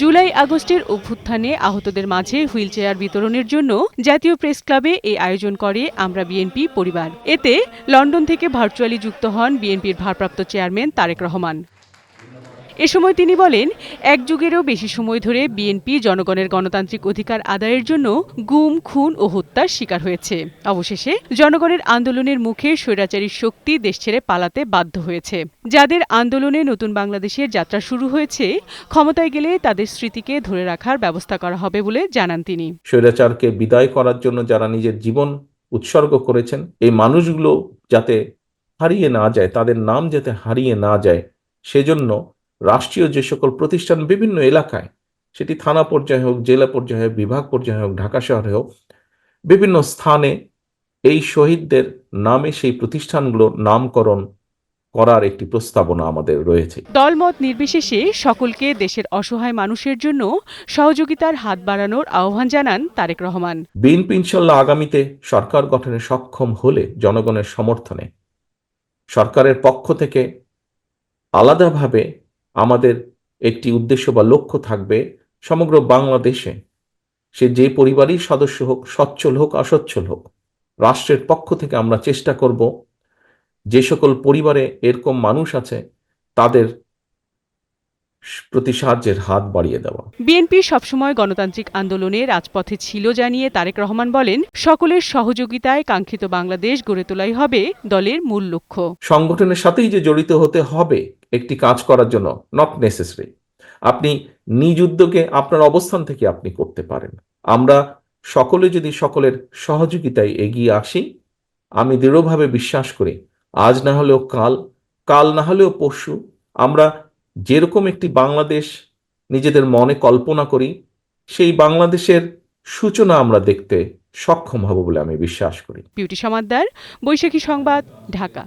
জুলাই আগস্টের অভ্যুত্থানে আহতদের মাঝে হুইল চেয়ার বিতরণের জন্য জাতীয় প্রেস ক্লাবে এই আয়োজন করে আমরা বিএনপি পরিবার। এতে লন্ডন থেকে ভার্চুয়ালি যুক্ত হন বিএনপির ভারপ্রাপ্ত চেয়ারম্যান তারেক রহমান। এ সময় তিনি বলেন, এক যুগেরও বেশি সময় ধরে বিএনপি জনগণের গণতান্ত্রিক অধিকার আদায়ের জন্য গুম, খুন ও হত্যার শিকার হয়েছে। অবশেষে জনগণের আন্দোলনের মুখে স্বৈরাচারী শক্তি দেশ ছেড়ে পালাতে বাধ্য হয়েছে। যাদের আন্দোলনে নতুন বাংলাদেশের যাত্রা শুরু হয়েছে, ক্ষমতায় গেলে তাদের স্মৃতিকে ধরে রাখার ব্যবস্থা করা হবে বলে জানান তিনি। স্বৈরাচারকে বিদায় করার জন্য যারা নিজের জীবন উৎসর্গ করেছেন, এই মানুষগুলো যাতে হারিয়ে না যায়, তাদের নাম যাতে হারিয়ে না যায়, সেজন্য রাষ্ট্রীয় যে সকল প্রতিষ্ঠান বিভিন্ন এলাকায় সেটি থানা পর্যায়ে হোক জেলা পর্যায়ে হোক বিভাগ পর্যায়ে হোক ঢাকা শহরে হোক বিভিন্ন স্থানে এই শহীদদের নামে সেই প্রতিষ্ঠানগুলোর নামকরণ করার একটি প্রস্তাবনা আমাদের রয়েছে। দলমত নির্বিশেষে সকলকে দেশের অসহায় মানুষের জন্য সহযোগিতার হাত বাড়ানোর আহ্বান জানান তারেক রহমান। বিএনপি ইনশাল্লাহ আগামীতে সরকার গঠনে সক্ষম হলে জনগণের সমর্থনে সরকারের পক্ষ থেকে আলাদাভাবে আমাদের একটি উদ্দেশ্য বা লক্ষ্য থাকবে সমগ্র বাংলাদেশে। সে যে পরিবারই সদস্য হোক, সচ্ছল হোক, অসচ্ছল হোক, রাষ্ট্রের পক্ষ থেকে আমরা চেষ্টা করব যে সকল পরিবারে এরকম মানুষ আছে, তাদের প্রতি সাহায্যের হাত বাড়িয়ে দেওয়া। বিএনপি সবসময় গণতান্ত্রিক আন্দোলনে রাজপথে ছিল জানিয়ে তারেক রহমান বলেন সকলের সহযোগিতায় কাঙ্ক্ষিত বাংলাদেশ গড়ে তোলাই হবে দলের মূল লক্ষ্য। সংগঠনের সাথেই যে জড়িত হতে হবে একটি কাজ করার জন্য নট নেসেসারি আপনি নিজ উদ্যোগে আপনার অবস্থান থেকে আপনি করতে পারেন। আমরা সকলে যদি সকলের সহযোগিতায় এগিয়ে আসি আমি দৃঢ়ভাবে বিশ্বাস করি আজ না হলেও কাল কাল না হলেও পরশু আমরা যেরকম একটি বাংলাদেশ নিজেদের মনে কল্পনা করি, সেই বাংলাদেশের সূচনা আমরা দেখতে সক্ষম হব বলে আমি বিশ্বাস করি। বিউটি সমাদ্দার, বৈশাখী সংবাদ, ঢাকা।